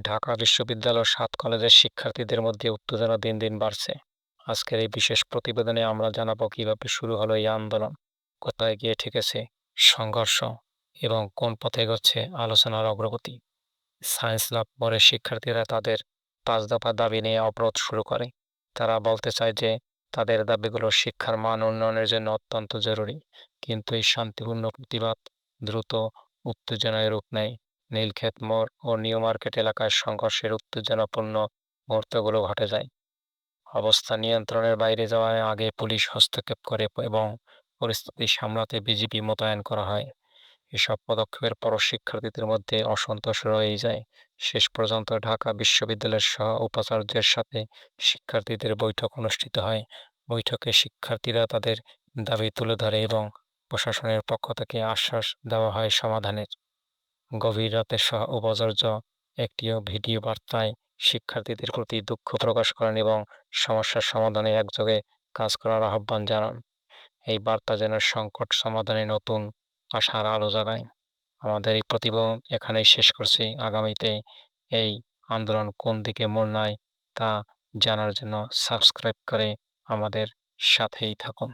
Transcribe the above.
ঢাকা বিশ্ববিদ্যালয় সাত কলেজের শিক্ষার্থীদের মধ্যে উত্তেজনা দিন দিন বাড়ছে। আজকের এই বিশেষ প্রতিবেদনে আমরা জানাব কীভাবে শুরু হলো এই আন্দোলন, কোথায় গিয়ে ঠেকেছে সংঘর্ষ এবং কোন পথে এগোচ্ছে আলোচনার অগ্রগতি। সায়েন্স লাভ পরে শিক্ষার্থীরা তাদের পাঁচ দফা দাবি নিয়ে অবরোধ শুরু করে। তারা বলতে চায় যে, তাদের দাবিগুলো শিক্ষার মান উন্নয়নের জন্য অত্যন্ত জরুরি। কিন্তু এই শান্তিপূর্ণ প্রতিবাদ দ্রুত উত্তেজনায় রূপ নেয়। নীলক্ষেত মোড় ও নিউ মার্কেট এলাকায় সংঘর্ষের উত্তেজনাপূর্ণ মুহূর্তগুলো ঘটে যায়। অবস্থা নিয়ন্ত্রণের বাইরে যাওয়ার আগে পুলিশ হস্তক্ষেপ করে এবং পরিস্থিতি সামলাতে বিজিবি মোতায়েন করা হয়। এসব পদক্ষেপের পরও শিক্ষার্থীদের মধ্যে অসন্তোষ রয়েই যায়। শেষ পর্যন্ত ঢাকা বিশ্ববিদ্যালয়ের সহ উপাচার্যের সাথে শিক্ষার্থীদের বৈঠক অনুষ্ঠিত হয়। বৈঠকে শিক্ষার্থীরা তাদের দাবি তুলে ধরে এবং প্রশাসনের পক্ষ থেকে আশ্বাস দেওয়া হয় সমাধানের। গভীর রাতে সহ উপাচার্য একটিও ভিডিও বার্তায় শিক্ষার্থীদের প্রতি দুঃখ প্রকাশ করেন এবং সমস্যার সমাধানে একযোগে কাজ করার আহ্বান জানান। এই বার্তা যেন সংকট সমাধানে নতুন আশার আলো জাগায়। আমাদের এই প্রতিবেদন এখানেই শেষ করছি। আগামীতে এই আন্দোলন কোন দিকে মোড় নেয় তা জানার জন্য সাবস্ক্রাইব করে আমাদের সাথেই থাকুন।